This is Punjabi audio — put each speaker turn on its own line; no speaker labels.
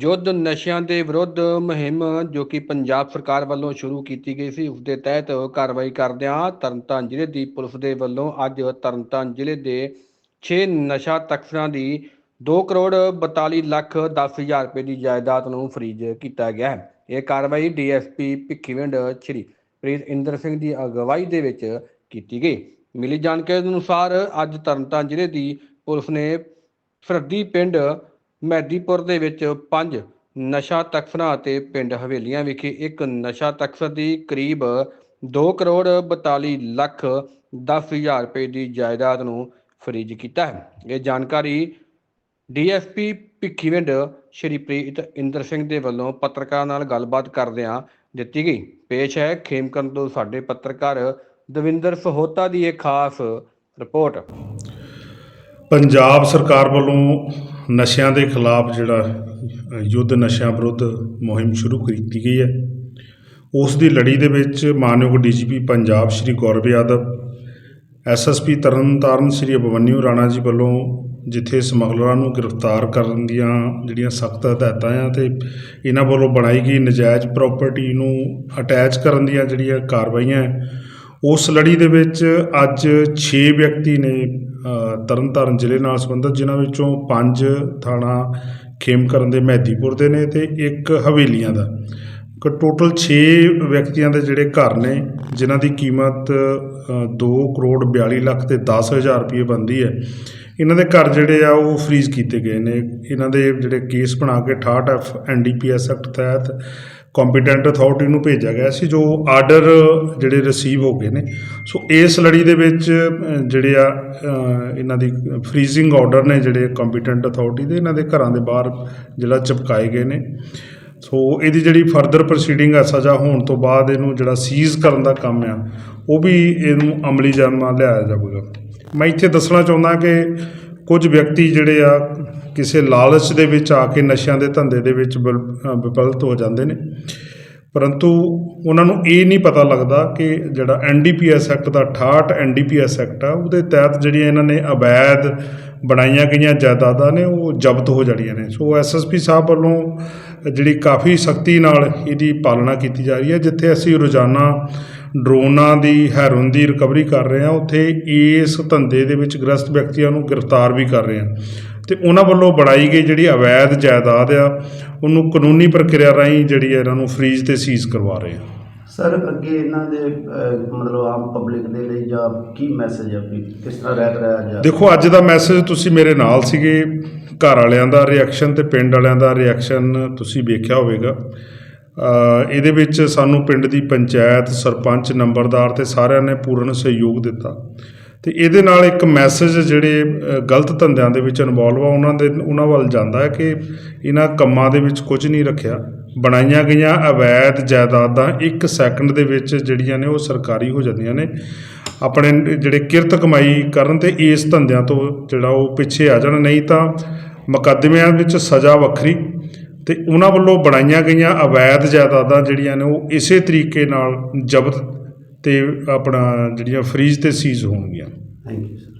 ਯੁੱਧ ਨਸ਼ਿਆਂ ਦੇ ਵਿਰੁੱਧ ਮੁਹਿੰਮ ਜੋ ਕਿ ਪੰਜਾਬ ਸਰਕਾਰ ਵੱਲੋਂ ਸ਼ੁਰੂ ਕੀਤੀ ਗਈ ਸੀ ਉਸ ਦੇ ਤਹਿਤ ਕਾਰਵਾਈ ਕਰਦਿਆਂ ਤਰਨਤਾਰਨ ਜ਼ਿਲ੍ਹੇ ਦੀ ਪੁਲਿਸ ਦੇ ਵੱਲੋਂ ਅੱਜ ਤਰਨਤਾਰਨ ਜ਼ਿਲ੍ਹੇ ਦੇ 6 ਨਸ਼ਾ ਤਸਕਰਾਂ ਦੀ 2 ਕਰੋੜ 42 ਲੱਖ 10 ਹਜ਼ਾਰ ਰੁਪਏ ਦੀ ਜਾਇਦਾਦ ਨੂੰ ਫਰੀਜ਼ ਕੀਤਾ ਗਿਆ ਹੈ। ਇਹ ਕਾਰਵਾਈ ਡੀਐਸਪੀ ਭਿੱਖੀਵਿੰਡ ਸ਼੍ਰੀ ਪ੍ਰੀਤ ਇੰਦਰ ਸਿੰਘ ਦੀ ਅਗਵਾਈ ਦੇ ਵਿੱਚ ਕੀਤੀ ਗਈ। ਮਿਲੀ ਜਾਣਕਾਰੀ ਅਨੁਸਾਰ ਅੱਜ ਤਰਨਤਾਰਨ ਜ਼ਿਲ੍ਹੇ ਦੀ ਪੁਲਿਸ ਨੇ ਸਰਦੀ ਪਿੰਡ ਮਹਿਦੀਪੁਰ ਦੇ ਵਿੱਚ ਪੰਜ ਨਸ਼ਾ ਤਸਕਰਾਂ ਅਤੇ ਪਿੰਡ ਹਵੇਲੀਆਂ ਵਿਖੇ ਇੱਕ ਨਸ਼ਾ ਤਸਕਰ ਦੀ ਕਰੀਬ 2 ਕਰੋੜ 42 ਲੱਖ 10 ਹਜ਼ਾਰ ਰੁਪਏ ਦੀ ਜਾਇਦਾਦ ਨੂੰ ਫਰੀਜ਼ ਕੀਤਾ ਹੈ। ਇਹ ਜਾਣਕਾਰੀ ਡੀਐਸਪੀ ਭਿੱਖੀਵਿੰਡ ਸ਼੍ਰੀ ਪ੍ਰੀਤ ਇੰਦਰ ਸਿੰਘ ਦੇ ਵੱਲੋਂ ਪੱਤਰਕਾਰਾਂ ਨਾਲ ਗੱਲਬਾਤ ਕਰਦਿਆਂ ਦਿੱਤੀ ਗਈ। ਪੇਸ਼ ਹੈ ਖੇਮਕਰਨ ਤੋਂ ਸਾਡੇ ਪੱਤਰਕਾਰ ਦਵਿੰਦਰ ਸਹੋਤਾ ਦੀ ਇਹ ਖਾਸ ਰਿਪੋਰਟ।
ਪੰਜਾਬ ਸਰਕਾਰ ਵੱਲੋਂ ਨਸ਼ਿਆਂ ਦੇ ਖਿਲਾਫ ਜਿਹੜਾ ਯੁੱਧ ਨਸ਼ਿਆਂ ਵਿਰੁੱਧ ਮੁਹਿੰਮ ਸ਼ੁਰੂ ਕੀਤੀ ਗਈ ਹੈ। ਉਸ ਦੀ ਲੜੀ ਦੇ ਵਿੱਚ ਮਾਨਯੋਗ ਡੀਜੀਪੀ ਪੰਜਾਬ ਸ਼੍ਰੀ ਗੌਰਵ ਯਾਦਵ ਐਸਐਸਪੀ ਤਰਨਤਾਰਨ ਸ਼੍ਰੀ ਅਭਿਮਨਿਊ ਰਾਣਾ ਜੀ ਵੱਲੋਂ ਜਿੱਥੇ ਸਮਗਲਰਾਂ ਨੂੰ ਗ੍ਰਿਫਤਾਰ ਕਰਨ ਦੀਆਂ ਜਿਹੜੀਆਂ ਸਖਤ ਹਦਾਇਤਾਂ ਆ ਤੇ ਇਹਨਾਂ ਵੱਲੋਂ ਬਣਾਈ ਗਈ ਨਜਾਇਜ਼ ਪ੍ਰਾਪਰਟੀ ਨੂੰ ਅਟੈਚ ਕਰਨ ਦੀਆਂ ਜਿਹੜੀਆਂ ਕਾਰਵਾਈਆਂ ਉਸ ਲੜੀ ਦੇ ਵਿੱਚ ਅੱਜ 6 ਵਿਅਕਤੀ ਨੇ ਅ, ਤਰਨਤਾਰਨ ਜ਼ਿਲ੍ਹੇ ਨਾਲ ਸੰਬੰਧਿਤ ਜਿਨ੍ਹਾਂ ਵਿੱਚੋਂ 5 ਥਾਣਾ ਖੇਮਕਰਨ ਦੇ ਮਹਿਦੀਪੁਰ ਦੇ ਨੇ ਤੇ ਇੱਕ ਹਵੇਲੀਆਂ ਦਾ। ਕਿ ਟੋਟਲ 6 ਵਿਅਕਤੀਆਂ ਦੇ ਜਿਹੜੇ ਘਰ ਨੇ ਜਿਨ੍ਹਾਂ ਦੀ ਕੀਮਤ 2 ਕਰੋੜ 42 ਲੱਖ ਤੇ 10000 ਰੁਪਏ ਬਣਦੀ ਹੈ। ਇਹਨਾਂ ਦੇ ਘਰ ਜਿਹੜੇ ਆ ਉਹ ਫ੍ਰੀਜ਼ ਕੀਤੇ ਗਏ ਨੇ। ਇਹਨਾਂ ਦੇ ਜਿਹੜੇ ਕੇਸ ਬਣਾ ਕੇ 68 ਐਫ ਐਨਡੀਪੀਐਸ ਐਕਟ ਤਹਿਤ ਕੰਪੀਟੈਂਟ ਅਥਾਰਟੀ ਨੂੰ ਭੇਜਿਆ ਗਿਆ ਸੀ, ਜੋ ਆਰਡਰ ਜਿਹੜੇ ਰਿਸੀਵ ਹੋ ਗਏ ਨੇ। ਸੋ ਇਸ ਲੜੀ ਦੇ ਵਿੱਚ ਜਿਹੜੇ ਆ ਇਹਨਾਂ ਦੀ ਫ੍ਰੀਜ਼ਿੰਗ ਆਰਡਰ ਨੇ, ਜਿਹੜੇ ਕੰਪੀਟੈਂਟ ਅਥਾਰਟੀ ਦੇ, ਇਹਨਾਂ ਦੇ ਘਰਾਂ ਦੇ ਬਾਹਰ ਜਿਹੜਾ ਚਿਪਕਾਏ ਗਏ ਨੇ। ਸੋ ਇਹਦੀ ਜਿਹੜੀ ਫਰਦਰ ਪ੍ਰੋਸੀਡਿੰਗ ਆ, ਸਜ਼ਾ ਹੋਣ ਤੋਂ ਬਾਅਦ ਇਹਨੂੰ ਜਿਹੜਾ ਸੀਜ਼ ਕਰਨ ਦਾ ਕੰਮ ਆ, ਉਹ ਵੀ ਇਹਨੂੰ ਅਮਲੀ ਜਾਮਾ ਲਿਆਇਆ ਜਾਵੇਗਾ। ਮੈਂ ਇੱਥੇ ਦੱਸਣਾ ਚਾਹੁੰਦਾ ਕਿ ਕੁਝ ਵਿਅਕਤੀ ਜਿਹੜੇ ਆ ਕਿਸੇ ਲਾਲਚ ਦੇ ਵਿੱਚ ਆ ਕੇ ਨਸ਼ਿਆਂ ਦੇ ਧੰਦੇ ਦੇ ਵਿੱਚ ਵਿਲ- ਅ, ਵਿਪਲਤ ਹੋ ਜਾਂਦੇ ਨੇ। ਪਰੰਤੂ ਉਹਨਾਂ ਨੂੰ ਇਹ ਨਹੀਂ ਪਤਾ ਲੱਗਦਾ ਕਿ ਜਿਹੜਾ ਐਨਡੀਪੀਐਸ ਐਕਟ ਦਾ 68 ਐਨਡੀਪੀਐਸ ਐਕਟ ਆ ਉਹਦੇ ਤਹਿਤ ਜਿਹੜੀਆਂ ਇਹਨਾਂ ਨੇ ਅਵੈਧ ਬਣਾਈਆਂ ਗਈਆਂ ਜਾਇਦਾਦਾਂ ਨੇ ਉਹ ਜ਼ਬਤ ਹੋ ਜਾਣੀਆਂ ਨੇ। ਸੋ ਐਸਐਸਪੀ ਸਾਹਿਬ ਵੱਲੋਂ ਜਿਹੜੀ ਕਾਫੀ ਸਖਤੀ ਨਾਲ ਇਹਦੀ ਪਾਲਣਾ ਕੀਤੀ ਜਾ ਰਹੀ ਹੈ ਜਿੱਥੇ ਅਸੀਂ ਰੋਜ਼ਾਨਾ ਡਰੋਨਾਂ ਦੀ ਹੈਰੋਨ ਦੀ ਰਿਕਵਰੀ ਕਰ ਰਹੇ ਹਾਂ। ਉੱਥੇ ਇਸ ਧੰਦੇ ਦੇ ਵਿੱਚ ਗ੍ਰਸਤ ਵਿਅਕਤੀਆਂ ਨੂੰ ਗ੍ਰਿਫਤਾਰ ਵੀ ਕਰ ਰਹੇ ਹਾਂ। ਤੇ ਉਹਨਾਂ ਵੱਲੋਂ ਬਣਾਈ ਗਈ ਜਿਹੜੀ ਅਵੈਧ ਜਾਇਦਾਦ ਆ ਉਹਨੂੰ ਕਾਨੂੰਨੀ ਪ੍ਰਕਿਰਿਆ ਰਾਹੀਂ ਜਿਹੜੀ ਹੈ ਇਹਨਾਂ ਨੂੰ ਫ੍ਰੀਜ਼ ਤੇ ਸੀਜ਼ ਕਰਵਾ ਰਹੇ ਹਾਂ।
ਸਰ ਅੱਗੇ ਇਹਨਾਂ ਦੇ ਮਤਲਬ ਆਮ ਪਬਲਿਕ ਦੇ ਲਈ ਜਾਂ ਕੀ ਮੈਸੇਜ ਹੈ ਵੀ ਕਿਸ ਤਰ੍ਹਾਂ ਰਹਿ ਰਿਹਾ ਜਾਂ
ਦੇਖੋ ਅੱਜ ਦਾ ਮੈਸੇਜ ਤੁਸੀਂ ਮੇਰੇ ਨਾਲ ਸੀਗੇ। ਘਰ ਵਾਲਿਆਂ ਦਾ ਰਿਐਕਸ਼ਨ ਤੇ ਪਿੰਡ ਵਾਲਿਆਂ ਦਾ ਰਿਐਕਸ਼ਨ ਤੁਸੀਂ ਵੇਖਿਆ ਹੋਵੇਗਾ। ਇਹਦੇ ਵਿੱਚ ਸਾਨੂੰ ਪਿੰਡ ਦੀ ਪੰਚਾਇਤ, ਸਰਪੰਚ, ਨੰਬਰਦਾਰ ਤੇ ਸਾਰਿਆਂ ਨੇ ਪੂਰਨ ਸਹਿਯੋਗ ਦਿੱਤਾ। ਤੇ ਇਹਦੇ ਨਾਲ ਇੱਕ ਮੈਸੇਜ ਜਿਹੜੇ ਗਲਤ ਧੰਦਿਆਂ ਦੇ ਵਿੱਚ ਇਨਵੋਲਵ ਆ, ਉਹਨਾਂ ਦੇ, ਉਹਨਾਂ ਵੱਲ ਜਾਂਦਾ ਹੈ ਕਿ ਇਹਨਾਂ ਕੰਮਾਂ ਦੇ ਵਿੱਚ ਕੁਝ ਨਹੀਂ ਰੱਖਿਆ। ਬਣਾਈਆਂ ਗਈਆਂ ਅਵੈਧ ਜਾਇਦਾਦਾਂ ਇੱਕ ਸੈਕਿੰਡ ਦੇ ਵਿੱਚ ਜਿਹੜੀਆਂ ਨੇ ਉਹ ਸਰਕਾਰੀ ਹੋ ਜਾਂਦੀਆਂ ਨੇ। ਆਪਣੇ ਜਿਹੜੇ ਕਿਰਤ ਕਮਾਈ ਕਰਨ ਤੇ ਇਸ ਧੰਦਿਆਂ ਤੋਂ ਜਿਹੜਾ ਉਹ ਪਿੱਛੇ ਆ ਜਾਣ। ਨਹੀਂ ਤਾਂ ਮੁਕੱਦਮਿਆਂ ਵਿੱਚ ਸਜ਼ਾ ਵੱਖਰੀ ਤੇ ਉਹਨਾਂ ਵੱਲੋਂ ਬਣਾਈਆਂ ਗਈਆਂ ਅਵੈਧ ਜਾਇਦਾਦਾਂ ਜਿਹੜੀਆਂ ਨੇ ਉਹ ਇਸੇ ਤਰੀਕੇ ਨਾਲ ਜ਼ਬਤ ਤੇ ਆਪਣਾ ਜਿਹੜੀਆਂ ਫਰੀਜ਼ ਤੇ ਸੀਜ਼ ਹੋਣਗੀਆਂ।
Thank you